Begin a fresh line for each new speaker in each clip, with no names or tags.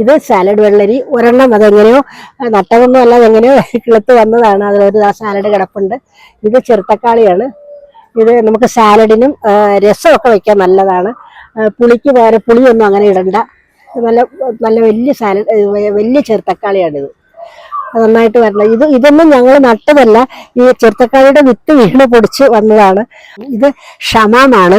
ഇത് സാലഡ് വെള്ളരി. ഒരെണ്ണം അതെങ്ങനെയോ നട്ടതൊന്നും അല്ല അതെങ്ങനെയോ കിളുത്ത് വന്നതാണ്. അതിലൊരു സാലഡ് കിടപ്പുണ്ട്. ഇത് ചെറുത്തക്കാളിയാണ്. ഇത് നമുക്ക് സാലഡിനും രസമൊക്കെ വയ്ക്കാൻ നല്ലതാണ്. പുളിക്ക് പകരം പുളിയൊന്നും അങ്ങനെ ഇടണ്ട. നല്ല നല്ല വലിയ സാലഡ് വലിയ ചെറുത്തക്കാളിയാണിത്. നന്നായിട്ട് വരണം. ഇത് ഇതൊന്നും ഞങ്ങൾ നട്ടതല്ല. ഈ ചെറുത്തക്കാരിയുടെ വിത്ത് വീണ് പൊടിച്ച് വന്നതാണ്. ഇത് ക്ഷമമാണ്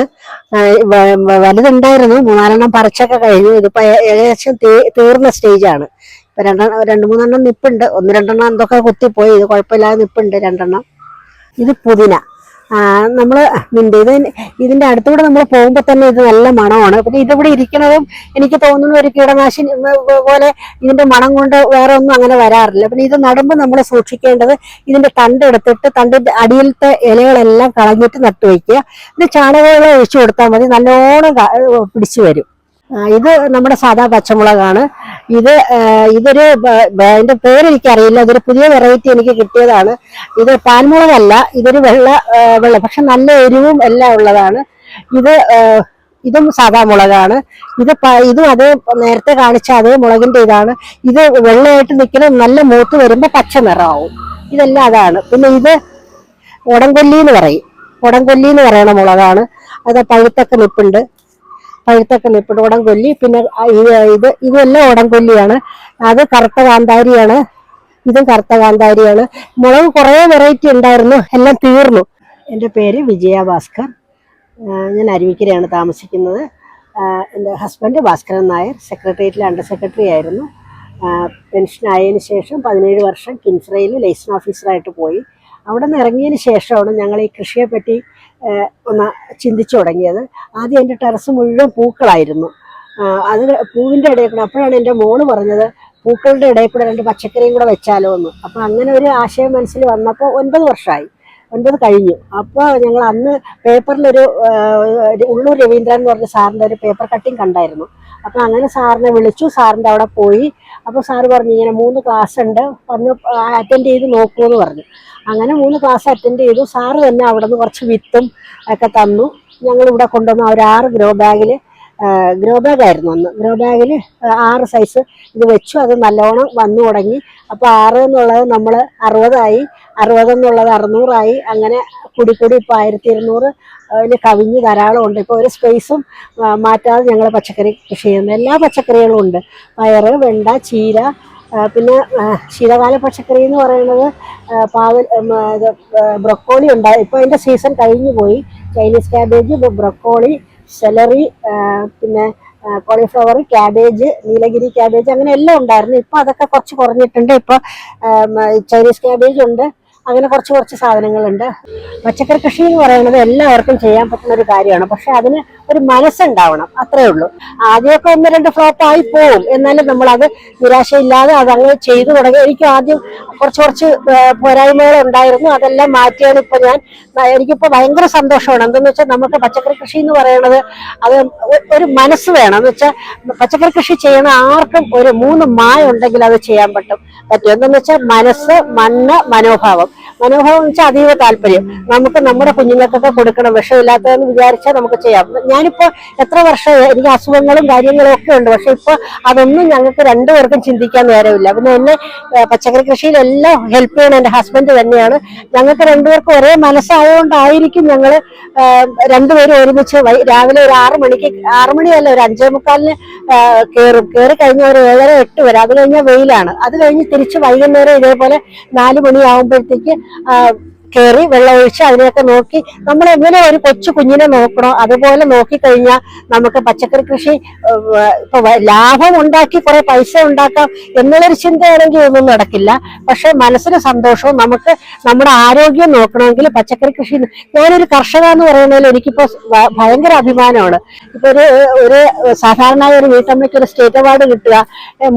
വലുതുണ്ടായിരുന്നു. മൂന്നാലെണ്ണം പറിച്ചൊക്കെ കഴിഞ്ഞു. ഇതിപ്പോ ഏകദേശം തീർന്ന സ്റ്റേജാണ്. ഇപ്പൊ രണ്ടെണ്ണം രണ്ട് മൂന്നെണ്ണം നിപ്പുണ്ട്. ഒന്ന് രണ്ടെണ്ണം എന്തൊക്കെ കുത്തിപ്പോയി. ഇത് കുഴപ്പമില്ലാതെ നിപ്പുണ്ട്. രണ്ടെണ്ണം. ഇത് പുതിന. ആ, മിന്റെ ഇത് ഇതിന്റെ അടുത്തൂടെ നമ്മൾ പോകുമ്പോൾ തന്നെ ഇത് നല്ല മണമാണ്. പിന്നെ ഇതിവിടെ ഇരിക്കുന്നതും എനിക്ക് തോന്നുന്നു ഒരു കീടനാശിനി പോലെ ഇതിന്റെ മണം കൊണ്ട് വേറെ ഒന്നും അങ്ങനെ വരാറില്ല. പിന്നെ ഇത് നടുമ്പോൾ നമ്മൾ സൂക്ഷിക്കേണ്ടത് ഇതിന്റെ തണ്ടെടുത്തിട്ട് തണ്ടിന്റെ അടിയിലത്തെ ഇലകളെല്ലാം കളഞ്ഞിട്ട് നട്ടു വയ്ക്കുക ഇത് ചാണകവെള്ളം ഒഴിച്ചു കൊടുത്താൽ മതി. നല്ലോണം പിടിച്ചു വരും. ഇത് നമ്മുടെ സാധാ പച്ചമുളകാണ്. ഇത് ഇതൊരു അതിന്റെ പേര് എനിക്കറിയില്ല ഇതൊരു പുതിയ വെറൈറ്റി എനിക്ക് കിട്ടിയതാണ്. ഇത് പാൽമുളകല്ല ഇതൊരു വെള്ള വെള്ള പക്ഷെ നല്ല എരിവും എല്ലാം ഉള്ളതാണ്. ഇത് ഇതും സാധാ മുളകാണ്. ഇത് ഇതും അതേ നേരത്തെ കാണിച്ച അതേ മുളകിന്റെ ഇതാണ്. ഇത് വെള്ളമായിട്ട് നിൽക്കണം നല്ല മൂത്ത് വരുമ്പോൾ പച്ച നിറമാവും ഇതെല്ലാം അതാണ്. പിന്നെ ഇത് ഉടംകൊല്ലി എന്ന് പറയും. ഉടംകൊല്ലി എന്ന് പറയുന്ന മുളകാണ്. അത് പഴുത്തൊക്കെ നിപ്പുണ്ട്. പഴുത്തൊക്കെ നിപ്പുണ്ട് ഉടംകൊല്ലി പിന്നെ ഇത് ഇതെല്ലാം ഉടംകൊല്ലിയാണ് അത് കറുത്ത കാന്താരിയാണ്. ഇതും കറുത്ത കാന്താരിയാണ്. മുളക് കുറേ വെറൈറ്റി ഉണ്ടായിരുന്നു. എല്ലാം തീർന്നു. എന്റെ പേര് വിജയ ഭാസ്കർ. ഞാൻ അരുവിക്കരയാണ് താമസിക്കുന്നത്. എന്റെ ഹസ്ബൻഡ് ഭാസ്കരൻ നായർ. സെക്രട്ടേറിയറ്റിൽ അണ്ടർ സെക്രട്ടറി ആയിരുന്നു. പെൻഷൻ ആയതിനു ശേഷം പതിനേഴ് വർഷം കിൻഫ്രയിൽ ലൈസൺ ഓഫീസറായിട്ട് പോയി. അവിടെ നിന്ന് ഇറങ്ങിയതിന് ശേഷമാണ് ഞങ്ങൾ ഈ കൃഷിയെ പറ്റി ഒന്ന് ചിന്തിച്ചു തുടങ്ങിയത്. ആദ്യം എന്റെ ടെറസ് മുഴുവൻ പൂക്കളായിരുന്നു. അത് പൂവിന്റെ ഇടയിൽ കൂടെ അപ്പോഴാണ് എന്റെ മോൾ പറഞ്ഞത് പൂക്കളുടെ ഇടയിൽ കൂടെ രണ്ട് പച്ചക്കറിയും കൂടെ വെച്ചാലോ എന്ന്. അപ്പം അങ്ങനെ ഒരു ആശയം മനസ്സിൽ വന്നപ്പോൾ ഒൻപത് വർഷമായി. ഒൻപത് കഴിഞ്ഞു. അപ്പോൾ ഞങ്ങൾ അന്ന് പേപ്പറിലൊരു ഉള്ളൂർ രവീന്ദ്രൻ എന്ന് പറഞ്ഞ സാറിന്റെ ഒരു പേപ്പർ കട്ടിങ് കണ്ടായിരുന്നു. അപ്പോൾ അങ്ങനെ സാറിനെ വിളിച്ചു സാറിന്റെ അവിടെ പോയി. അപ്പോൾ സാറ് പറഞ്ഞു ഇങ്ങനെ മൂന്ന് ക്ലാസ് ഉണ്ട്. വന്ന് അറ്റൻഡ് ചെയ്ത് നോക്കൂ എന്ന് പറഞ്ഞു. അങ്ങനെ മൂന്ന് ക്ലാസ് അറ്റൻഡ് ചെയ്തു. സാറ് തന്നെ അവിടെ നിന്ന് കുറച്ച് വിത്തും ഒക്കെ തന്നു. ഞങ്ങൾ ഇവിടെ കൊണ്ടുവന്ന ഒരു ആറ് ഗ്രോ ബാഗിൽ ഗ്രോ ബാഗ് ആയിരുന്നു അന്ന്. ഗ്രോ ബാഗിൽ ആറ് സൈസ് ഇത് വെച്ചു അത് നല്ലോണം വന്നു തുടങ്ങി. അപ്പോൾ ആറ് എന്നുള്ളത് നമ്മൾ അറുപതായി. അറുപത് എന്നുള്ളത് അറുന്നൂറായി. അങ്ങനെ കൂടി കൂടി ഇപ്പോൾ ആയിരത്തി ഇരുന്നൂറ് അതിൽ കവിഞ്ഞ് ധാരാളം ഉണ്ട്. ഇപ്പോൾ ഒരു സ്പേസും മാറ്റാതെ ഞങ്ങൾ പച്ചക്കറി കൃഷി ചെയ്യുന്നു എല്ലാ പച്ചക്കറികളും ഉണ്ട്. പയറ് വെണ്ട ചീര പിന്നെ ശീതകാല പച്ചക്കറി എന്ന് പറയുന്നത് പാവൽ ബ്രൊക്കോളി ഉണ്ടായി ഇപ്പോൾ അതിന്റെ സീസൺ കഴിഞ്ഞു പോയി. ചൈനീസ് ക്യാബേജ് ബ്രൊക്കോളി സെലറി പിന്നെ കോളിഫ്ലവർ ക്യാബേജ് നീലഗിരി ക്യാബേജ് അങ്ങനെ എല്ലാം ഉണ്ടായിരുന്നു. ഇപ്പൊ അതൊക്കെ കുറച്ച് കുറഞ്ഞിട്ടുണ്ട്. ഇപ്പൊ ചൈനീസ് ക്യാബേജ് ഉണ്ട്. അങ്ങനെ കുറച്ച് കുറച്ച് സാധനങ്ങളുണ്ട്. പച്ചക്കറി കൃഷി എന്ന് പറയുന്നത് എല്ലാവർക്കും ചെയ്യാൻ പറ്റുന്ന ഒരു കാര്യമാണ്. പക്ഷെ അതിന് ഒരു മനസ്സുണ്ടാവണം. അത്രേ ഉള്ളൂ. ആദ്യമൊക്കെ ഒന്ന് രണ്ട് ഫ്ലോപ്പ് ആയി പോവും. എന്നാലും അത് നിരാശയില്ലാതെ അത് അങ്ങനെ ചെയ്തു തുടങ്ങി. എനിക്ക് ആദ്യം കുറച്ച് കുറച്ച് പോരായ്മകൾ ഉണ്ടായിരുന്നു. അതെല്ലാം മാറ്റിയാണ് ഇപ്പൊ ഞാൻ. എനിക്കിപ്പോ ഭയങ്കര സന്തോഷമാണ്. എന്തെന്ന് വെച്ചാൽ നമുക്ക് പച്ചക്കറി കൃഷി എന്ന് പറയുന്നത് അത് ഒരു മനസ്സ് വേണം. എന്ന് വെച്ചാൽ പച്ചക്കറി കൃഷി ചെയ്യുന്ന ആർക്കും ഒരു മൂന്ന് മായ ഉണ്ടെങ്കിൽ അത് ചെയ്യാൻ പറ്റും. പറ്റും. എന്തെന്ന് വെച്ചാൽ മനസ്സ് മണ്ണ് മനോഭാവം. മനോഭാവം വെച്ചാൽ അതീവ താല്പര്യം. നമുക്ക് നമ്മുടെ കുഞ്ഞുങ്ങൾക്കൊക്കെ കൊടുക്കണം വിഷമില്ലാത്തതെന്ന് വിചാരിച്ചാൽ നമുക്ക് ചെയ്യാം. ഞാനിപ്പോ എത്ര വർഷം എനിക്ക് അസുഖങ്ങളും കാര്യങ്ങളും ഒക്കെ ഉണ്ട്. പക്ഷെ ഇപ്പൊ അതൊന്നും ഞങ്ങൾക്ക് രണ്ടുപേർക്കും ചിന്തിക്കാൻ നേരമില്ല. പിന്നെ എന്നെ പച്ചക്കറി കൃഷിയിലെല്ലാം ഹെൽപ്പ് ചെയ്യണം എന്റെ ഹസ്ബൻഡ് തന്നെയാണ്. ഞങ്ങൾക്ക് രണ്ടുപേർക്കും ഒരേ മനസ്സായതുകൊണ്ടായിരിക്കും ഞങ്ങൾ രണ്ടുപേരും ഒരുമിച്ച് രാവിലെ ഒരു ആറു മണിക്ക് ആറു മണിയല്ല ഒരു അഞ്ചേ മുക്കാലിന് കയറും കയറി കഴിഞ്ഞാൽ ഒരു ഏഴര എട്ട് വരെ. അത് കഴിഞ്ഞാൽ വെയിലാണ്. അത് കഴിഞ്ഞ് തിരിച്ച് വൈകുന്നേരം ഇതേപോലെ നാല് മണിയാകുമ്പോഴത്തേക്ക് uh, കയറി വെള്ളം ഒഴിച്ച് അതിനെയൊക്കെ നോക്കി നമ്മൾ എങ്ങനെ ഒരു കൊച്ചു കുഞ്ഞിനെ നോക്കണോ? അതുപോലെ നോക്കിക്കഴിഞ്ഞാൽ നമുക്ക് പച്ചക്കറി കൃഷി ലാഭം ഉണ്ടാക്കി കുറെ പൈസ ഉണ്ടാക്കാം എന്നുള്ളൊരു ചിന്തയാണെങ്കിൽ ഒന്നും നടക്കില്ല. പക്ഷെ മനസ്സിന് സന്തോഷവും നമുക്ക് നമ്മുടെ ആരോഗ്യം നോക്കണമെങ്കിൽ പച്ചക്കറി കൃഷി ഞാനൊരു കർഷക എന്ന് പറയുന്നതിൽ എനിക്കിപ്പോ ഭയങ്കര അഭിമാനമാണ്. ഇപ്പൊ ഒരു ഒരു സാധാരണ ഒരു വീട്ടമ്മയ്ക്ക് ഒരു സ്റ്റേറ്റ് അവാർഡ് കിട്ടുക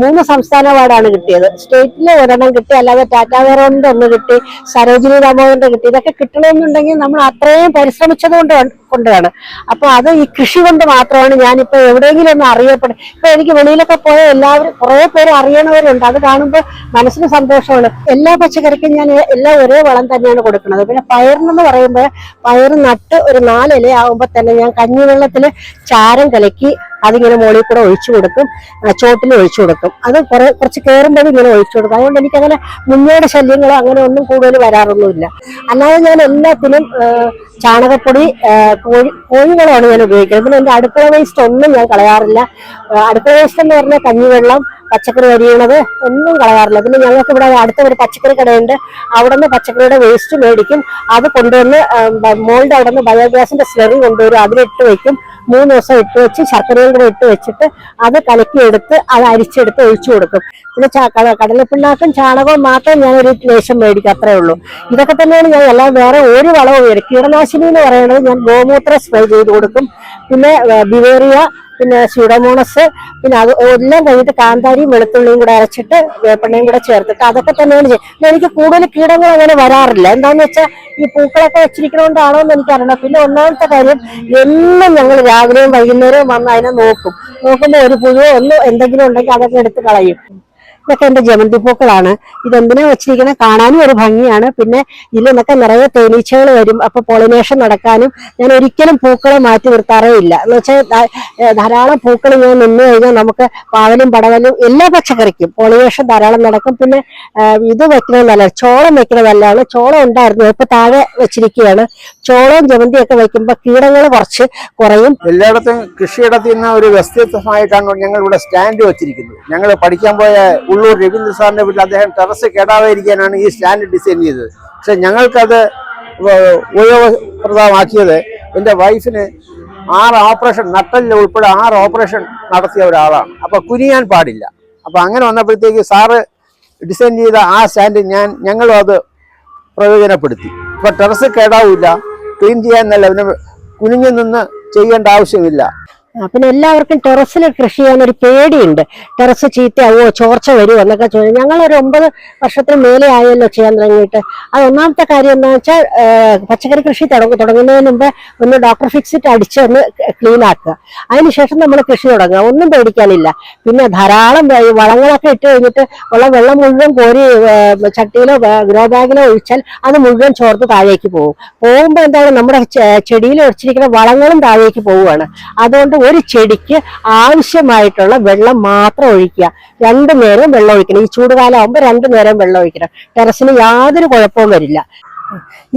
മൂന്ന് സംസ്ഥാന അവാർഡാണ് കിട്ടിയത്. സ്റ്റേറ്റിലെ ഒരെണ്ണം കിട്ടി അല്ലാതെ ടാറ്റാ വേറോണിന്റെ ഒന്ന് കിട്ടി സരോജിനി ദാമോദറിന്റെ കിട്ടി ഇതൊക്കെ കിട്ടണമെന്നുണ്ടെങ്കിൽ നമ്മൾ അത്രയും പരിശ്രമിച്ചത് കൊണ്ട് കൊണ്ടാണ്. അപ്പൊ അത് ഈ കൃഷി കൊണ്ട് മാത്രമാണ് ഞാനിപ്പോ എവിടെയെങ്കിലും ഒന്ന് അറിയപ്പെടും ഇപ്പൊ എനിക്ക് വെളിയിലൊക്കെ പോയ എല്ലാവരും കുറെ പേര് അറിയണവരുണ്ട്. അത് കാണുമ്പോൾ മനസ്സിന് സന്തോഷമാണ്. എല്ലാ പച്ചക്കറിക്കും ഞാൻ എല്ലാം ഒരേ വളം തന്നെയാണ് കൊടുക്കുന്നത്. പിന്നെ പയറിനെന്ന് പറയുമ്പോൾ പയർ നട്ട് ഒരു നാലില ആകുമ്പോൾ തന്നെ ഞാൻ കഞ്ഞിവെള്ളത്തിൽ ചാരം കലക്കി അതിങ്ങനെ മുകളിൽ കൂടെ ഒഴിച്ചു കൊടുക്കും ചോട്ടിൽ ഒഴിച്ചു കൊടുക്കും. അത് കുറെ കുറച്ച് കയറുമ്പോഴും ഇങ്ങനെ ഒഴിച്ചു കൊടുക്കും. അതുകൊണ്ട് എനിക്കങ്ങനെ മുന്നയുടെ ശല്യങ്ങളോ അങ്ങനെ ഒന്നും കൂടുതൽ വരാറൊന്നുമില്ല. അല്ലാതെ ഞാൻ എല്ലാത്തിനും ചാണകപ്പൊടി കോഴി കോഴികളാണ് ഞാൻ ഉപയോഗിക്കുന്നത്. പിന്നെ എന്റെ അടുക്കള വേസ്റ്റ് ഒന്നും ഞാൻ കളയാറില്ല. അടുക്കള വേസ്റ്റ് എന്ന് പറഞ്ഞാൽ കഞ്ഞിവെള്ളം പച്ചക്കറി അരിയണത് ഒന്നും കളയാറില്ല. പിന്നെ ഞങ്ങൾക്ക് ഇവിടെ അടുത്ത ഒരു പച്ചക്കറി കടയുണ്ട്. അവിടെ നിന്ന് പച്ചക്കറിയുടെ വേസ്റ്റ് മേടിക്കും. അത് കൊണ്ടുവന്ന് മോളുടെ അവിടെ നിന്ന് ബയോഗ്യാസിന്റെ സ്ലറി കൊണ്ടുവരും. അതിലിട്ട് വെക്കും. മൂന്ന് ദിവസം ഇട്ട് വെച്ച് ശർക്കരയും കൂടെ ഇട്ട് വെച്ചിട്ട് അത് കലക്കിയെടുത്ത് അത് അരിച്ചെടുത്ത് ഒഴിച്ചു കൊടുക്കും. പിന്നെ കടലപ്പിണ്ണാക്കും ചാണകവും മാത്രം ഞാൻ ഒരു ലേശം മേടിക്കും അത്രേ ഉള്ളൂ. ഇതൊക്കെ തന്നെയാണ് ഞാൻ എല്ലാം വേറെ ഒരു വളവും കീടനാശിനി എന്ന് പറയുന്നത് ഞാൻ ഗോമൂത്ര സ്പ്രേ ചെയ്ത് കൊടുക്കും. പിന്നെ ബിവേറിയ പിന്നെ സ്യൂഡോമോണസ് പിന്നെ അത് എല്ലാം കഴിഞ്ഞിട്ട് കാന്താരിയും വെളുത്തുള്ളിയും കൂടെ അരച്ചിട്ട് വേപ്പെണ്ണയും കൂടെ ചേർത്തിട്ട് അതൊക്കെ തന്നെയാണ് ചെയ്യുന്നത് എനിക്ക് കൂടുതൽ കീടങ്ങൾ അങ്ങനെ വരാറില്ല. എന്താന്ന് വെച്ചാൽ ഈ പൂക്കളൊക്കെ വെച്ചിരിക്കണോണ്ടാണോ എന്ന് എനിക്കറിയണം പിന്നെ ഒന്നാമത്തെ കാര്യം എന്നും ഞങ്ങൾ രാവിലെയും വൈകുന്നേരവും വന്ന് അതിനെ നോക്കും. നോക്കുമ്പോൾ ഒരു പുഴുവോ ഒന്നും എന്തെങ്കിലും ഉണ്ടെങ്കിൽ അതൊക്കെ എടുത്ത് കളയും. ഇതൊക്കെ എന്റെ ജമന്തി പൂക്കളാണ് ഇതെന്തിനാ വെച്ചിരിക്കണേ? കാണാനും ഒരു ഭംഗിയാണ്. പിന്നെ ഇതിൽ നിന്നൊക്കെ നിറയെ തേനീച്ചകൾ വരും. അപ്പൊ പോളിനേഷൻ നടക്കാനും ഞാൻ ഒരിക്കലും പൂക്കളെ മാറ്റി നിർത്താറേ ഇല്ല എന്ന് വെച്ചാൽ ധാരാളം പൂക്കൾ ഇങ്ങനെ നിന്ന് കഴിഞ്ഞാൽ നമുക്ക് പാവലും പടവലും എല്ലാ പച്ചക്കറിക്കും പോളിനേഷൻ ധാരാളം നടക്കും. പിന്നെ ഇത് വെക്കുന്നത് നല്ല ചോളം വെക്കുന്നത് നല്ലതാണ് ചോളം ഉണ്ടായിരുന്നു ഇപ്പൊ താഴെ വെച്ചിരിക്കുകയാണ്. ചോളവും ജമന്തിയൊക്കെ വെക്കുമ്പോൾ കീടങ്ങൾ കുറച്ച് കുറയും.
എല്ലായിടത്തും കൃഷിയിടത്തിൽ നിന്ന് ഒരു വ്യത്യസ്തമായിട്ടാണ് ഞങ്ങൾ ഇവിടെ സ്റ്റാൻഡ് വെച്ചിരിക്കുന്നത് ഞങ്ങൾ പഠിക്കാൻ പോയ ഉള്ളൂർ രവീന്ദ്ര സാറിന്റെ വീട്ടിൽ അദ്ദേഹം ടെറസ് കേടാവാതിരിക്കാനാണ് ഈ സ്റ്റാൻഡ് ഡിസൈൻ ചെയ്തത്. പക്ഷെ ഞങ്ങൾക്കത് ഉപയോഗപ്രദമാക്കിയത് എന്റെ വൈഫിന് ആറ് ഓപ്പറേഷൻ നട്ടലിൽ ഉൾപ്പെടെ ആറ് ഓപ്പറേഷൻ നടത്തിയ ഒരാളാണ്. അപ്പൊ കുനിയാൻ പാടില്ല. അപ്പൊ അങ്ങനെ വന്നപ്പോഴത്തേക്ക് സാറ് ഡിസൈൻ ചെയ്ത ആ സ്റ്റാൻഡ് ഞാൻ ഞങ്ങളും അത് പ്രയോജനപ്പെടുത്തി. ഇപ്പൊ ടെറസ് കേടാവില്ല ക്ലീൻ ചെയ്യാൻ നല്ല പിന്നെ കുനിഞ്ഞു നിന്ന് ചെയ്യേണ്ട ആവശ്യമില്ല.
പിന്നെ എല്ലാവർക്കും ടെറസിൽ കൃഷി ചെയ്യാൻ ഒരു പേടിയുണ്ട്. ടെറസ് ചീത്തയാവോ ചോർച്ച വരുമോ എന്നൊക്കെ ചോദിച്ചു ഞങ്ങൾ ഒരു ഒമ്പത് വർഷത്തിന് മേലെ ആയല്ലോ ചെയ്യാൻ തുടങ്ങിയിട്ട്. അത് ഒന്നാമത്തെ കാര്യം എന്താ വെച്ചാൽ പച്ചക്കറി കൃഷി തുടങ്ങി തുടങ്ങുന്നതിന് മുമ്പ് ഒന്ന് ഡോക്ടർ ഫിക്സിറ്റ് അടിച്ച് ഒന്ന് ക്ലീൻ ആക്കുക. അതിനുശേഷം നമ്മൾ കൃഷി തുടങ്ങുക. ഒന്നും പേടിക്കാനില്ല. പിന്നെ ധാരാളം വളങ്ങളൊക്കെ ഇട്ട് കഴിഞ്ഞിട്ട് ഉള്ള വെള്ളം മുഴുവൻ കോരി ചട്ടിയിലോ ഗ്രോ ബാഗിലോ ഒഴിച്ചാൽ അത് മുഴുവൻ ചോർത്ത് താഴേക്ക് പോകും. പോകുമ്പോൾ എന്താണ്? നമ്മുടെ ചെടിയിൽ ഒഴിച്ചിരിക്കുന്ന വളങ്ങളും താഴേക്ക് പോവുകയാണ്. അതുകൊണ്ട് ഒരു ചെടിക്ക് ആവശ്യമായിട്ടുള്ള വെള്ളം മാത്രം ഒഴിക്കുക. രണ്ടു നേരം വെള്ളം ഒഴിക്കണം. ഈ ചൂടുകാലം ആകുമ്പോൾ രണ്ടു നേരം വെള്ളം ഒഴിക്കണം. ടെറസിന് യാതൊരു കുഴപ്പവും വരില്ല.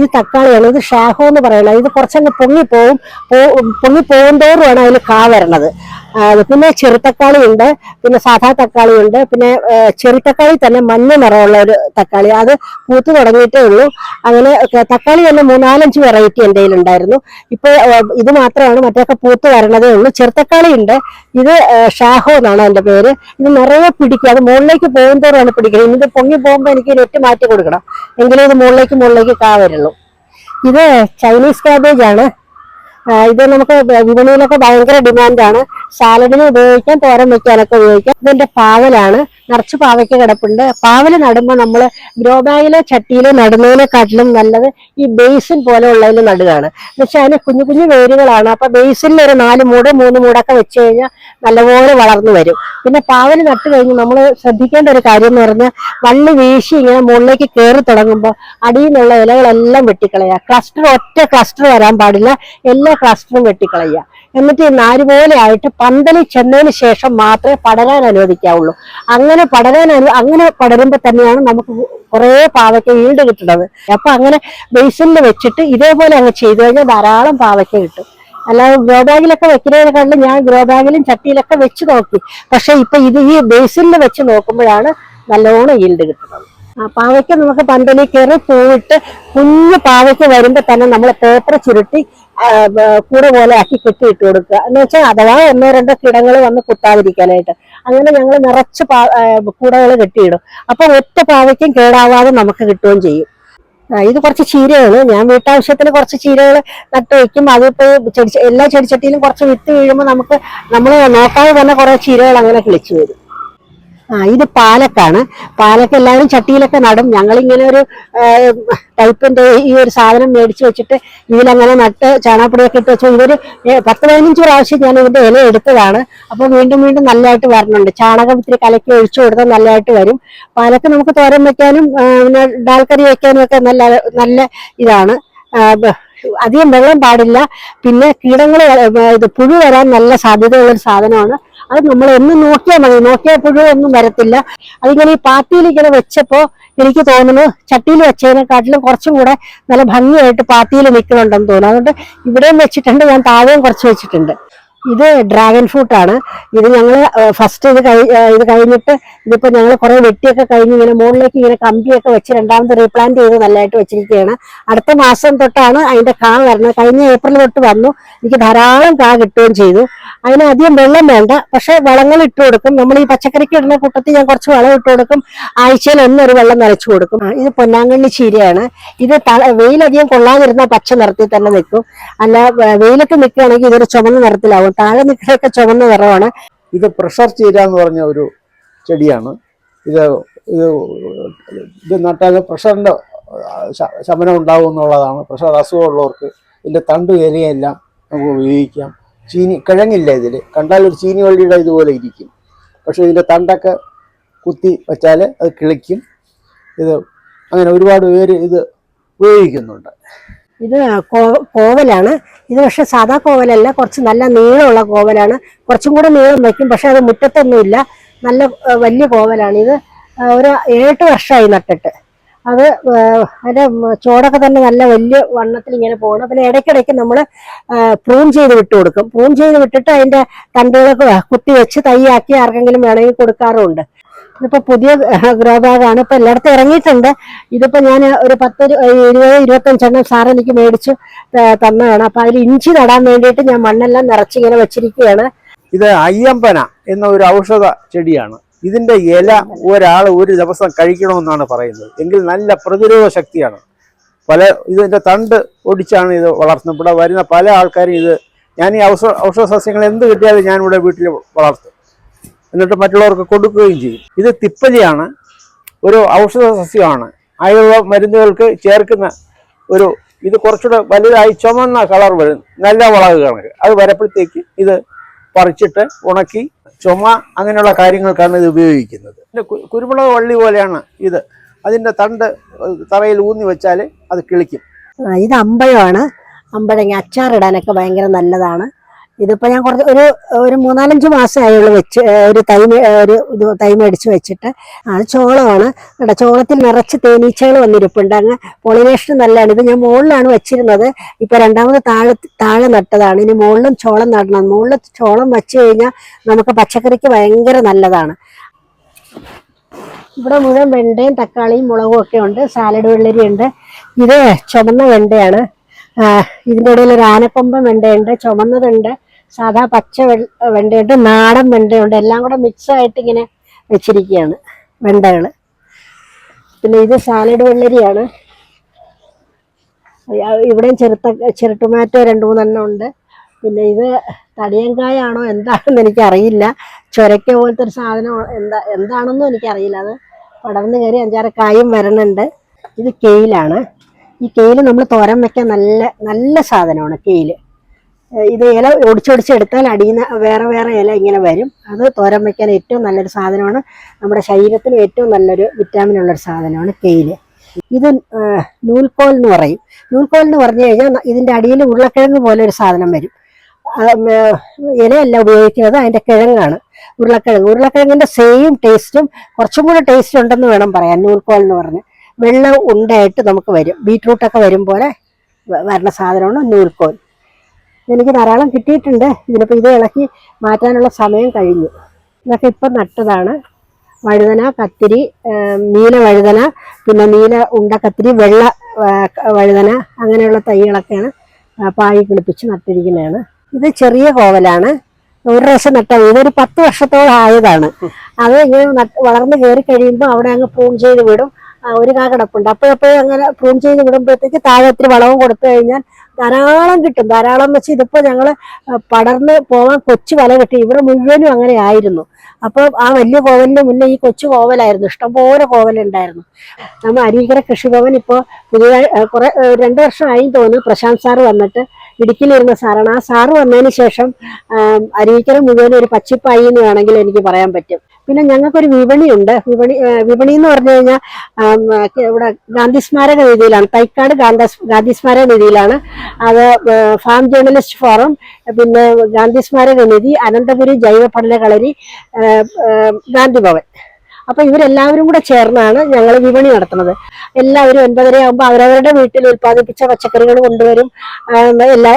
ഈ തക്കാളിയാണ് ഇത് ഷാഹോ എന്ന് പറയണത് ഇത് കുറച്ചങ്ങ് പൊങ്ങിപ്പോവും. പൊങ്ങി പൊങ്ങിപ്പോകും തോറുമാണ് അതിൽ കാ വരണത്. പിന്നെ ചെറുതക്കാളി ഉണ്ട് പിന്നെ സാധാ തക്കാളി ഉണ്ട് പിന്നെ ചെറുതക്കാളി തന്നെ മഞ്ഞ നിറമുള്ള ഒരു തക്കാളി. അത് പൂത്ത് തുടങ്ങിയിട്ടേ ഉള്ളൂ. അങ്ങനെ തക്കാളി തന്നെ മൂന്നാലഞ്ച് വെറൈറ്റി എന്റെ ഉണ്ടായിരുന്നു ഇപ്പൊ ഇത് മാത്രമാണ് മറ്റൊക്കെ പൂത്ത് വരണതേ ഉള്ളൂ. ചെറുതക്കാളി ഉണ്ട് ഇത് ഷാഹോ എന്നാണ് എന്റെ പേര്. ഇത് നിറയെ പിടിക്കുക അത് മുകളിലേക്ക് പോകുന്തോറാണ് പിടിക്കുന്നത് ഇത് പൊങ്ങി പോകുമ്പോൾ എനിക്ക് നെറ്റ് മാറ്റി കൊടുക്കണം. എങ്കിലും ഇത് മുകളിലേക്ക് മുകളിലേക്ക് കാ വരുള്ളൂ. ഇത് ചൈനീസ് കാബേജ് ആണ്. ഇത് നമുക്ക് വിപണിയിലൊക്കെ ഭയങ്കര ഡിമാൻഡാണ്. സാലഡിന് ഉപയോഗിക്കാം തോരം വെക്കാനൊക്കെ ഉപയോഗിക്കാം. ഇതിന്റെ പാവലാണ്. നിറച്ച് പാവയ്ക്ക് കിടപ്പുണ്ട്. പാവൽ നടുമ്പോൾ നമ്മൾ ഗ്രോ ബാഗിലോ ചട്ടിയിലോ നടുന്നതിനെക്കാട്ടിലും നല്ലത് ഈ ബേസിൻ പോലെ ഉള്ളതിൽ നടുകയാണ്. വെച്ചാൽ അതിന് കുഞ്ഞു കുഞ്ഞു വേരുകളാണ്. അപ്പൊ ബേസിനിൽ ഒരു നാല് മൂട് മൂന്ന് മൂടൊക്കെ വെച്ച് കഴിഞ്ഞാൽ നല്ലപോലെ വളർന്നു വരും. പിന്നെ പാവൽ നട്ട് കഴിഞ്ഞ് നമ്മൾ ശ്രദ്ധിക്കേണ്ട ഒരു കാര്യം എന്ന് പറഞ്ഞാൽ വള്ളി വീശി ഇങ്ങനെ മുകളിലേക്ക് കയറി തുടങ്ങുമ്പോൾ അടിയിലുള്ള ഇലകളെല്ലാം വെട്ടിക്കളയുക ക്ലസ്റ്റർ ഒറ്റ ക്ലസ്റ്റർ വരാൻ പാടില്ല. എല്ലാ ക്ലസ്റ്ററും വെട്ടിക്കളയുക. എന്നിട്ട് ഈ നാര് പോലെ ആയിട്ട് പന്തലിൽ ചെന്നതിന് ശേഷം മാത്രമേ പടരാൻ അനുവദിക്കാവുള്ളൂ. അങ്ങനെ പടരാൻ അനു അങ്ങനെ പടരുമ്പോൾ തന്നെയാണ് നമുക്ക് കുറേ പാവയ്ക്ക ഈട് കിട്ടുന്നത്. അപ്പൊ അങ്ങനെ ബേസിനിൽ വെച്ചിട്ട് ഇതേപോലെ അങ്ങ് ചെയ്തു കഴിഞ്ഞാൽ ധാരാളം പാവയ്ക്ക കിട്ടും. അല്ലാതെ ഗ്രോ ബാഗിലൊക്കെ വെക്കുന്നതിനെക്കാട്ടിലും ഞാൻ ഗ്രോ ബാഗിലും ചട്ടിയിലൊക്കെ വെച്ച് നോക്കി. പക്ഷെ ഇപ്പൊ ഇത് ഈ ബേസിനിൽ വെച്ച് നോക്കുമ്പോഴാണ് നല്ലോണം ഈൽഡ് കിട്ടുന്നത്. പാവയ്ക്ക നമുക്ക് പന്തലിൽ കയറി പോയിട്ട് കുഞ്ഞു പാവയ്ക്ക വരുമ്പോൾ തന്നെ നമ്മൾ പേപ്പർ ചുരുട്ടി ആ, കൂടെ പോലെ ആക്കി കെട്ടി ഇട്ട് കൊടുക്കുക. എന്ന് വെച്ചാൽ അഥവാ ഒന്നോ രണ്ടോ കിടങ്ങൾ വന്ന് കുത്താതിരിക്കാനായിട്ട്. അങ്ങനെ ഞങ്ങൾ നിറച്ച് പാ കൂടകൾ കെട്ടിയിടും. അപ്പൊ ഒറ്റ പാവയ്ക്കും കേടാവാതെ നമുക്ക് കിട്ടുകയും ചെയ്യും. ഇത് കുറച്ച് ചീരയാണ് ഞാൻ വീട്ടാവശ്യത്തിന് കുറച്ച് ചീരകൾ നട്ട് വയ്ക്കും അതിപ്പോ ചെടി എല്ലാ ചെടിച്ചട്ടിയിലും കുറച്ച് വിത്ത് വീഴുമ്പോൾ നമുക്ക് നമ്മൾ നോക്കാതെ തന്നെ കുറെ ചീരകൾ അങ്ങനെ കിളിച്ചു വരും. ആ ഇത് പാലക്കാണ്. പാലക്ക എല്ലാവരും ചട്ടിയിലൊക്കെ നടും. ഞങ്ങളിങ്ങനെ ഒരു ടൈപ്പിന്റെ ഈ ഒരു സാധനം മേടിച്ചു വെച്ചിട്ട് ഇതിലങ്ങനെ നട്ട് ചാണകപ്പൊടിയൊക്കെ ഇട്ട് വെച്ചു ഇതൊരു പത്ത് പതിനഞ്ച് പ്രാവശ്യം ഞാൻ ഇതിന്റെ ഇല എടുത്തതാണ്. അപ്പോൾ വീണ്ടും വീണ്ടും നല്ലതായിട്ട് വരണുണ്ട്. ചാണകം ഇത്തിരി കലക്കി ഒഴിച്ചു കൊടുത്താൽ നല്ലതായിട്ട് വരും. പാലക്ക നമുക്ക് തോരൻ വെക്കാനും പിന്നെ ഡാൽക്കറി വെക്കാനും ഒക്കെ നല്ല നല്ല ഇതാണ്. അധികം വെള്ളം പാടില്ല. പിന്നെ കീടങ്ങൾ ഇത് പുഴു വരാൻ നല്ല സാധ്യതയുള്ള ഒരു സാധനമാണ്. അത് നമ്മൾ എന്ന് നോക്കിയാൽ മതി. നോക്കിയപ്പോഴും ഒന്നും വരത്തില്ല. അതിങ്ങനെ ഈ പാത്തിയിൽ ഇങ്ങനെ വെച്ചപ്പോ എനിക്ക് തോന്നുന്നു ചട്ടിയിൽ വെച്ചതിനെക്കാട്ടിലും കുറച്ചും കൂടെ നല്ല ഭംഗിയായിട്ട് പാത്തിയിൽ നിൽക്കുന്നുണ്ടെന്ന് തോന്നുന്നു. അതുകൊണ്ട് ഇവിടെയും വെച്ചിട്ടുണ്ട് ഞാൻ താഴെയും കുറച്ച് വെച്ചിട്ടുണ്ട്. ഇത് ഡ്രാഗൺ ഫ്രൂട്ട് ആണ്. ഇത് ഞങ്ങൾ ഫസ്റ്റ് ഇത് കഴി ഇത് കഴിഞ്ഞിട്ട് ഇതിപ്പോ ഞങ്ങൾ കുറേ വെട്ടിയൊക്കെ കഴിഞ്ഞ് ഇങ്ങനെ മുകളിലേക്ക് ഇങ്ങനെ കമ്പിയൊക്കെ വെച്ച് രണ്ടാമത് റീപ്ലാന്റ് ചെയ്ത് നല്ലതായിട്ട് വെച്ചിരിക്കുകയാണ്. അടുത്ത മാസം തൊട്ടാണ് അതിന്റെ കാ വരുന്നത്. കഴിഞ്ഞ ഏപ്രിൽ തൊട്ട് വന്നു. എനിക്ക് ധാരാളം കാ കിട്ടുകയും ചെയ്തു. അതിന് അധികം വെള്ളം വേണ്ട. പക്ഷേ വളങ്ങൾ ഇട്ട് കൊടുക്കും. നമ്മൾ ഈ പച്ചക്കറിക്ക് ഇടുന്ന കൂട്ടത്തിൽ ഞാൻ കുറച്ച് വളം ഇട്ട് കൊടുക്കും. ആഴ്ചയിൽ ഒന്നൊരു വെള്ളം നനച്ചു കൊടുക്കും. ഇത് പൊന്നാങ്കണ്ണി ചീരയാണ്. ഇത് വെയിലധികം കൊള്ളാതിരുന്ന പച്ച നിറത്തിൽ തന്നെ നിൽക്കും. അല്ല വെയിലൊക്കെ നിൽക്കുകയാണെങ്കിൽ ഇതൊരു ചുമന്ന നിറത്തിലാവും. താഴെ നിൽക്കുന്നതൊക്കെ ചുവന്ന നിറമാണ്.
ഇത് പ്രഷർ ചീര എന്ന് പറഞ്ഞ ഒരു ചെടിയാണ്. ഇത് ഇത് ഇത് നട്ടാൽ പ്രഷറിന്റെ ശമനം ഉണ്ടാവും എന്നുള്ളതാണ്. പ്രഷർ അസുഖമുള്ളവർക്ക് ഇതിന്റെ തണ്ട് ഇലയെല്ലാം നമുക്ക് ഉപയോഗിക്കാം. ചീനി കിഴങ്ങില്ല ഇതിൽ കണ്ടാൽ ഒരു ചീനി വള്ളിയുടെ ഇതുപോലെ ഇരിക്കും. പക്ഷേ ഇതിന്റെ തണ്ടൊക്കെ കുത്തി വെച്ചാൽ അത് കിളിക്കും. ഇത് അങ്ങനെ ഒരുപാട് പേര് ഇത് ഉപയോഗിക്കുന്നുണ്ട്.
ഇത് കോവലാണ്. ഇത് പക്ഷെ സാധാ കോവലല്ല. കുറച്ച് നല്ല നീളമുള്ള കോവലാണ്. കുറച്ചും കൂടെ നീളം വയ്ക്കും. പക്ഷെ അത് മുറ്റത്തൊന്നുമില്ല. നല്ല വലിയ കോവലാണ് ഇത്. ഒരു ഏഴെട്ട് വർഷമായി നട്ടിട്ട്. അത് അതിന്റെ ചോടൊക്കെ തന്നെ നല്ല വലിയ വണ്ണത്തിൽ ഇങ്ങനെ പോകണം. പിന്നെ ഇടയ്ക്കിടയ്ക്ക് നമ്മൾ പ്രൂൺ ചെയ്ത് വിട്ടു കൊടുക്കും. പ്രൂൺ ചെയ്ത് വിട്ടിട്ട് അതിന്റെ തണ്ടുകളൊക്കെ കുത്തി വെച്ച് തൈയാക്കി ആർക്കെങ്കിലും വേണമെങ്കിൽ കൊടുക്കാറുമുണ്ട്. ഇതിപ്പോ പുതിയ ഗ്രോ ബാഗാണ് ഇപ്പൊ എല്ലായിടത്തും ഇറങ്ങിയിട്ടുണ്ട്. ഇതിപ്പോ ഞാൻ ഒരു പത്ത് ഇരുപത് ഇരുപത്തഞ്ചെണ്ണം സാറ് എനിക്ക് മേടിച്ച് തന്നതാണ്. അപ്പൊ അതിൽ ഇഞ്ചി നടാൻ വേണ്ടിയിട്ട് ഞാൻ മണ്ണെല്ലാം നിറച്ച് ഇങ്ങനെ വെച്ചിരിക്കുകയാണ്.
ഇത് അയ്യമ്പന എന്ന ഒരു ഔഷധ ചെടിയാണ്. ഇതിന്റെ ഇല ഒരാൾ ഒരു ദിവസം കഴിക്കണമെന്നാണ് പറയുന്നത്. എങ്കിൽ നല്ല പ്രതിരോധ ശക്തിയാണ്. പല ഇതിന്റെ തണ്ട് ഒടിച്ചാണ് ഇത് വളർത്തുന്നത്. ഇവിടെ വരുന്ന പല ആൾക്കാരും ഇത് ഞാൻ ഈ ഔഷധ ഔഷധ സസ്യങ്ങൾ എന്ത് കിട്ടിയാലും ഞാൻ ഇവിടെ വീട്ടിൽ വളർത്തും. എന്നിട്ട് മറ്റുള്ളവർക്ക് കൊടുക്കുകയും ചെയ്യും. ഇത് തിപ്പലിയാണ്. ഒരു ഔഷധ സസ്യമാണ്. ആയുർവേദ മരുന്നുകൾക്ക് ചേർക്കുന്ന ഒരു ഇത് കുറച്ചുകൂടെ വലുതായി ചുമന്ന കളർ വരും. നല്ല വളവ് കണക്ക്. അത് വരപ്പോഴത്തേക്ക് ഇത് പറിച്ചിട്ട് ഉണക്കി ചുമ അങ്ങനെയുള്ള കാര്യങ്ങൾക്കാണ് ഇത് ഉപയോഗിക്കുന്നത്. പിന്നെ കുരുമുളക് വള്ളി പോലെയാണ് ഇത്. അതിന്റെ തണ്ട് തറയിൽ ഊന്നി വെച്ചാൽ അത് കിളിക്കും.
ഇത് അമ്പഴമാണ്. അമ്പഴങ്ങ അച്ചാറിടാനൊക്കെ ഭയങ്കര നല്ലതാണ്. ഇതിപ്പോ ഞാൻ കുറച്ച് ഒരു ഒരു മൂന്നാലഞ്ച് മാസമായുള്ളൂ വെച്ച് ഒരു തൈ ഒരു ഇത് തൈ മേടിച്ച് വെച്ചിട്ട്. അത് ചോളമാണ്. കേട്ടോ ചോളത്തിൽ നിറച്ച് തേനീച്ചകൾ വന്നിരിപ്പുണ്ട്. അങ്ങ് പോളിനേഷൻ നല്ലതാണ്. ഇത് ഞാൻ മുകളിലാണ് വെച്ചിരുന്നത്. ഇപ്പൊ രണ്ടാമത് താഴെ താഴെ നട്ടതാണ്. ഇനി മുകളിലും ചോളം നടണം. മുകളിൽ ചോളം വെച്ച് കഴിഞ്ഞാൽ നമുക്ക് പച്ചക്കറിക്ക് ഭയങ്കര നല്ലതാണ്. ഇവിടെ മുഴുവൻ വെണ്ടയും തക്കാളിയും മുളകും ഒക്കെ ഉണ്ട്. സാലഡ് വെള്ളരി ഉണ്ട്. ഇത് ചുമന്ന വെണ്ടയാണ്. ഇതിന്റെ ഇടയിൽ ഒരു ആനക്കൊമ്പൻ വെണ്ടയുണ്ട്. ചുമന്നതുണ്ട്. സാധാ പച്ച വെണ്ടയുണ്ട് നാടൻ വെണ്ടയുണ്ട് എല്ലാം കൂടെ മിക്സ് ആയിട്ട് ഇങ്ങനെ വെച്ചിരിക്കുകയാണ് വെണ്ടകൾ പിന്നെ ഇത് സാലഡ് വെള്ളരിയാണ്. ഇവിടെയും ചെറുത്ത ചെറു ടൊമാറ്റോ രണ്ട് മൂന്നെണ്ണം ഉണ്ട്. പിന്നെ ഇത് തടിയങ്കായാണോ എന്താണെന്ന് എനിക്കറിയില്ല. ചൊരക്ക പോലത്തെ ഒരു സാധനം എന്താ എന്താണെന്നും എനിക്കറിയില്ല. അത് പടർന്ന് കയറി അഞ്ചാറ് കായും വരണുണ്ട്. ഇത് കെയിലാണ്. ഈ കെയിൽ നമ്മൾ തോരൻ വെക്കാൻ നല്ല നല്ല സാധനമാണ് ഏഹ് ഇത് ഇല ഒടിച്ചൊടിച്ചെടുത്താൽ അടിയിൽ നിന്ന് വേറെ വേറെ ഇല ഇങ്ങനെ വരും. അത് തോരൻ വയ്ക്കാൻ ഏറ്റവും നല്ലൊരു സാധനമാണ്. നമ്മുടെ ശരീരത്തിന് ഏറ്റവും നല്ലൊരു വിറ്റാമിൻ ഉള്ളൊരു സാധനമാണ് കെയിൽ ഇത് നൂൽക്കോൽ എന്ന് പറയും. നൂൽക്കോൽ എന്ന് പറഞ്ഞു കഴിഞ്ഞാൽ ഇതിന്റെ അടിയിൽ ഉരുളക്കിഴങ്ങ് പോലെ ഒരു സാധനം വരും. ഇലയല്ല ഉപയോഗിക്കുന്നത് അതിന്റെ കിഴങ്ങാണ്. ഉരുളക്കിഴങ്ങ്. ഉരുളക്കിഴങ്ങിന്റെ സെയിം ടേസ്റ്റും കുറച്ചും കൂടെ ടേസ്റ്റ് ഉണ്ടെന്ന് വേണം പറയാൻ നൂൽക്കോൽ എന്ന് പറഞ്ഞ്. വെള്ളം ഉണ്ടായിട്ട് നമുക്ക് വരും. ബീറ്റ്റൂട്ടൊക്കെ വരും പോലെ വരുന്ന സാധനമാണ് നൂൽക്കോൽ. എനിക്ക് ധാരാളം കിട്ടിയിട്ടുണ്ട്. ഇതിനിപ്പോൾ ഇത് ഇളക്കി മാറ്റാനുള്ള സമയം കഴിഞ്ഞു. ഇതൊക്കെ ഇപ്പം നട്ടതാണ്. വഴുതന കത്തിരി നീല വഴുതന പിന്നെ നീല ഉണ്ട കത്തിരി വെള്ള വഴുതന അങ്ങനെയുള്ള തൈകളൊക്കെയാണ് പായി കിളിപ്പിച്ച് നട്ടിരിക്കുന്നതാണ്. ഇത് ചെറിയ കോവലാണ്. ഒരു പ്രാവശ്യം നട്ടത് ഇതൊരു പത്ത് വർഷത്തോളം ആയതാണ്. അത് ഇങ്ങനെ വളർന്നു കയറി കഴിയുമ്പോൾ അവിടെ അങ്ങ് പ്രൂൺ ചെയ്ത് വിടും. ഒരു കാ കിടപ്പുണ്ട് അപ്പോഴപ്പോഴും അങ്ങനെ പ്രൂൺ ചെയ്ത് വിടുമ്പോഴത്തേക്ക് താഴെ ഒത്തിരി വളവും കൊടുത്തു കഴിഞ്ഞാൽ ധാരാളം കിട്ടും. ധാരാളം വെച്ച് ഇതിപ്പോ ഞങ്ങൾ പടർന്ന് പോകാൻ കൊച്ചു വല കിട്ടി. ഇവിടെ മുഴുവനും അങ്ങനെ ആയിരുന്നു. അപ്പോൾ ആ വലിയ കോവലിന് മുന്നേ ഈ കൊച്ചു കോവലായിരുന്നു. ഇഷ്ടംപോലെ കോവലുണ്ടായിരുന്നു. നമ്മൾ അരീകര കൃഷിഭവൻ ഇപ്പോ പുതിയ കുറെ രണ്ട് വർഷമായി തോന്നുന്നു പ്രശാന്ത് സാറ് വന്നിട്ട്. ഇടുക്കിയിലിരുന്ന സാറാണ്. ആ സാറ് വന്നതിന് ശേഷം ആം, അരുവിക്കര മുഴുവൻ ഒരു പച്ചിപ്പായി എന്ന് വേണമെങ്കിൽ എനിക്ക് പറയാൻ പറ്റും. പിന്നെ ഞങ്ങൾക്കൊരു വിപണിയുണ്ട് വിപണി വിപണി എന്ന് പറഞ്ഞു കഴിഞ്ഞാൽ ഇവിടെ ഗാന്ധി സ്മാരക നിധിയിലാണ് തൈക്കാട് ഗാന്ധി ഗാന്ധി സ്മാരക നിധിയിലാണ് അത് ഫാം ജേർണലിസ്റ്റ് ഫോറം പിന്നെ ഗാന്ധി സ്മാരക നിധി അനന്തപുരി ജൈവ പഠന കളരി ഗാന്ധി ഭവൻ. അപ്പൊ ഇവരെല്ലാവരും കൂടെ ചേർന്നാണ് ഞങ്ങൾ വിപണി നടത്തുന്നത്. എല്ലാവരും ഒൻപതര ആകുമ്പോൾ അവരവരുടെ വീട്ടിൽ ഉൽപ്പാദിപ്പിച്ച പച്ചക്കറികൾ കൊണ്ടുവരും. എല്ലാ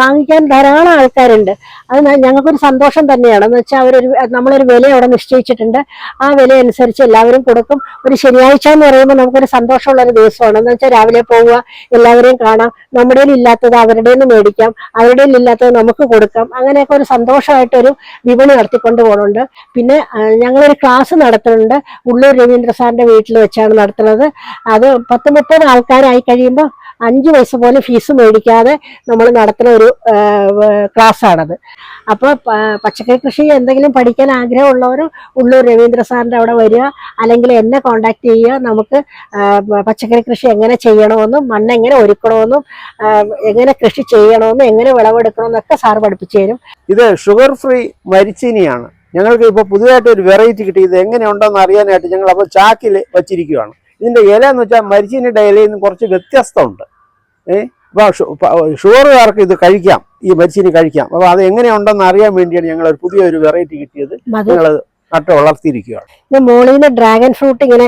വാങ്ങിക്കാൻ ധാരാളം ആൾക്കാരുണ്ട്. അത് ഞങ്ങൾക്കൊരു സന്തോഷം തന്നെയാണ്. എന്ന് വെച്ചാൽ അവരൊരു നമ്മളൊരു വില അവിടെ നിശ്ചയിച്ചിട്ടുണ്ട്. ആ വില അനുസരിച്ച് എല്ലാവരും കൊടുക്കും. ഒരു ശനിയാഴ്ച എന്ന് പറയുമ്പോൾ നമുക്കൊരു സന്തോഷമുള്ള ഒരു ദിവസമാണ്. എന്ന് വെച്ചാൽ രാവിലെ പോവുക എല്ലാവരെയും കാണാം. നമ്മുടെ ഇല്ലാത്തത് അവരുടെ നിന്ന് മേടിക്കാം. അവരുടെ ഇല്ലാത്തത് നമുക്ക് കൊടുക്കാം. അങ്ങനെയൊക്കെ ഒരു സന്തോഷമായിട്ടൊരു വിപണി നടത്തിക്കൊണ്ട് പോകുന്നുണ്ട് പിന്നെ ഞങ്ങളൊരു ക്ലാസ് നടത്തുന്നുണ്ട്. ഉള്ളൂർ രവീന്ദ്ര സാറിന്റെ വീട്ടിൽ വെച്ചാണ് നടത്തുന്നത്. അത് പത്ത് മുപ്പത് ആൾക്കാരായി കഴിയുമ്പോൾ അഞ്ച് പൈസ പോലും ഫീസ് മേടിക്കാതെ നമ്മൾ നടത്തുന്ന ഒരു ക്ലാസ്സാണത്. അപ്പോൾ പച്ചക്കറി കൃഷി എന്തെങ്കിലും പഠിക്കാൻ ആഗ്രഹമുള്ളവർ ഉള്ളൂർ രവീന്ദ്ര സാറിന്റെ അവിടെ വരിക. അല്ലെങ്കിൽ എന്നെ കോണ്ടാക്ട് ചെയ്യുക. നമുക്ക് പച്ചക്കറി കൃഷി എങ്ങനെ ചെയ്യണമെന്നും മണ്ണ് എങ്ങനെ ഒരുക്കണമെന്നും എങ്ങനെ കൃഷി ചെയ്യണമെന്നും എങ്ങനെ വിളവെടുക്കണമെന്നൊക്കെ സാർ പഠിപ്പിച്ചു തരും.
ഇത് ഷുഗർ ഫ്രീ മരിച്ചീനിയാണ്. ഞങ്ങൾക്ക് ഇപ്പോൾ പുതിയതായിട്ട് ഒരു വെറൈറ്റി കിട്ടി ഇത് എങ്ങനെയുണ്ടെന്ന് അറിയാനായിട്ട് ഞങ്ങൾ അപ്പോൾ ചാക്കിൽ വച്ചിരിക്കുകയാണ് ഇതിന്റെ ഇല എന്ന് വെച്ചാൽ മരിച്ചീനിയുടെ ഇലയിൽ നിന്ന് കുറച്ച് വ്യത്യസ്തമുണ്ട്. ഏ? അപ്പോൾ ഷുഗറുകാർക്ക് ഇത് കഴിക്കാം. ഈ മരിച്ചീനി കഴിക്കാം. അപ്പോൾ അത് എങ്ങനെയുണ്ടെന്ന് അറിയാൻ വേണ്ടിയാണ് ഞങ്ങൾ ഒരു പുതിയ ഒരു വെറൈറ്റി കിട്ടിയത്
ഞങ്ങളത്
ഞങ്ങൾ നട്ട് വളർത്തിയിരിക്കുകയാണ്.
ഇത് മുകളിൽ ഡ്രാഗൺ ഫ്രൂട്ട് ഇങ്ങനെ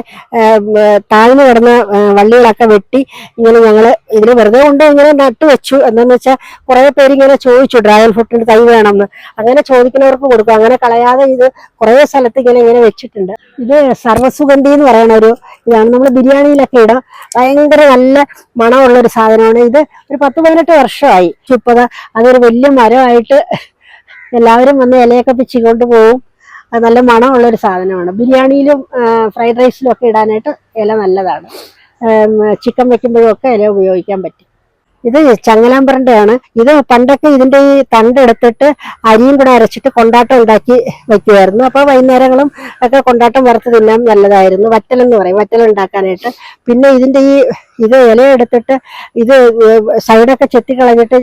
താഴ്ന്നു കിടന്ന വള്ളികളൊക്കെ വെട്ടി ഇങ്ങനെ ഞങ്ങൾ ഇതിന് വെറുതെ കൊണ്ട് ഇങ്ങനെ നട്ടു വെച്ചു. എന്താന്ന് വെച്ചാൽ കുറെ പേര് ഇങ്ങനെ ചോദിച്ചു ഡ്രാഗൺ ഫ്രൂട്ടിന്റെ തൈ വേണമെന്ന്. അങ്ങനെ ചോദിക്കുന്നവർക്ക് കൊടുക്കും. അങ്ങനെ കളയാതെ ഇത് കുറെ സ്ഥലത്ത് ഇങ്ങനെ ഇങ്ങനെ വെച്ചിട്ടുണ്ട്. ഇത് സർവസുഗന്ധി എന്ന് പറയുന്ന ഒരു ഇതാണ്. നമ്മൾ ബിരിയാണിയിലൊക്കെ ഇടാം. ഭയങ്കര നല്ല മണമുള്ള ഒരു സാധനമാണ്. ഇത് ഒരു പത്ത് പതിനെട്ട് വർഷമായി. ഇപ്പത് അതൊരു വലിയ മരമായിട്ട് എല്ലാവരും വന്ന് ഇലയൊക്കെ പിച്ചിക്കൊണ്ട് പോകും അത് നല്ല മണമുള്ള ഒരു സാധനമാണ്. ബിരിയാണിയിലും ഫ്രൈഡ് റൈസിലും ഒക്കെ ഇടാനായിട്ട് ഇല നല്ലതാണ്. ചിക്കൻ വെക്കുമ്പോഴും ഒക്കെ ഇല ഉപയോഗിക്കാൻ പറ്റും. ഇത് ചങ്ങലാമ്പറിന്റെയാണ് ഇത് പണ്ടൊക്കെ ഇതിന്റെ ഈ തണ്ട് എടുത്തിട്ട് അരിയും കൂടെ അരച്ചിട്ട് കൊണ്ടാട്ടം ഉണ്ടാക്കി വെക്കുമായിരുന്നു അപ്പോൾ വൈകുന്നേരങ്ങളും ഒക്കെ കൊണ്ടാട്ടം വറുത്ത് തിന്നാൻ നല്ലതായിരുന്നു വറ്റലെന്ന് പറയും. വറ്റൽ ഉണ്ടാക്കാനായിട്ട്. പിന്നെ ഇതിന്റെ ഈ ഇത് ഇലയെടുത്തിട്ട് ഇത് സൈഡൊക്കെ ചെത്തി കളഞ്ഞിട്ട്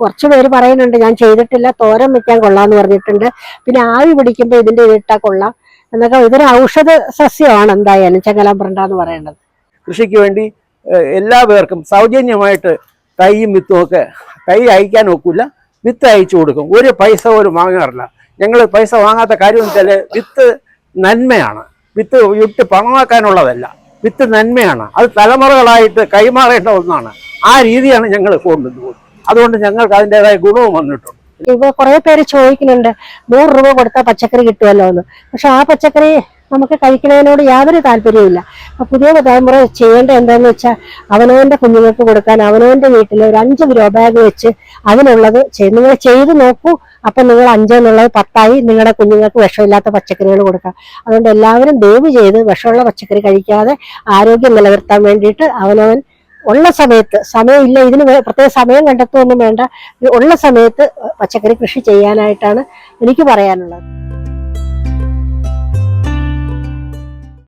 കുറച്ച് പേര് പറയുന്നുണ്ട് ഞാൻ ചെയ്തിട്ടില്ല തോരൻ വെക്കാൻ കൊള്ളാന്ന് പറഞ്ഞിട്ടുണ്ട്. പിന്നെ ആവി പിടിക്കുമ്പോൾ ഇതിന്റെ ഇതിട്ടാ കൊള്ളാം. എന്നൊക്കെ ഇതൊരു ഔഷധ സസ്യമാണ് എന്തായാലും ചങ്ങലാമ്പ്രണ്ട എന്ന് പറയുന്നത്
കൃഷിക്ക് വേണ്ടി എല്ലാ പേർക്കും സൗജന്യമായിട്ട് തൈയും വിത്തും ഒക്കെ തൈ അയക്കാൻ ഒക്കില്ല. വിത്ത് അയച്ചു കൊടുക്കും. ഒരു പൈസ പോലും വാങ്ങാറില്ല. ഞങ്ങൾ പൈസ വാങ്ങാത്ത കാര്യം വെച്ചാൽ വിത്ത് നന്മയാണ്. വിത്ത് വിട്ട് പണമാക്കാനുള്ളതല്ല. വിത്ത് നന്മയാണ്. അത് തലമുറകളായിട്ട് കൈമാറേണ്ട ഒന്നാണ്. ആ രീതിയാണ് ഞങ്ങൾ കൊണ്ടുപോകുന്നത് അതുകൊണ്ട് ഞങ്ങൾക്ക് അതിന്റെതായ ഗുണവും വന്നിട്ടുണ്ട്.
ഇപ്പൊ കുറെ പേര് ചോദിക്കുന്നുണ്ട് നൂറ് രൂപ കൊടുത്താൽ പച്ചക്കറി കിട്ടുമല്ലോ എന്ന് പക്ഷെ ആ പച്ചക്കറി നമുക്ക് കഴിക്കുന്നതിനോട് യാതൊരു താല്പര്യമില്ല അപ്പൊ പുതിയ തലമുറ ചെയ്യേണ്ട എന്താന്ന് വെച്ചാൽ അവനവന്റെ കുഞ്ഞുങ്ങൾക്ക് കൊടുക്കാൻ അവനവന്റെ വീട്ടിൽ ഒരു അഞ്ച് ഗ്രോ ബാഗ് വെച്ച് അതിനുള്ളത് നിങ്ങൾ ചെയ്ത് നോക്കൂ. അപ്പൊ നിങ്ങൾ അഞ്ചെന്നുള്ളത് പത്തായി നിങ്ങളുടെ കുഞ്ഞുങ്ങൾക്ക് വിഷമില്ലാത്ത പച്ചക്കറികൾ കൊടുക്കാം. അതുകൊണ്ട് എല്ലാവരും ദയവ് ചെയ്ത് വിഷമുള്ള പച്ചക്കറി കഴിക്കാതെ ആരോഗ്യം നിലനിർത്താൻ വേണ്ടിയിട്ട് അവനവൻ ഉള്ള സമയത്ത് സമയമില്ല ഇതിന് പ്രത്യേക സമയം കണ്ടെത്തുമൊന്നും വേണ്ട. ഉള്ള സമയത്ത് പച്ചക്കറി കൃഷി ചെയ്യാനായിട്ടാണ് എനിക്ക് പറയാനുള്ളത്.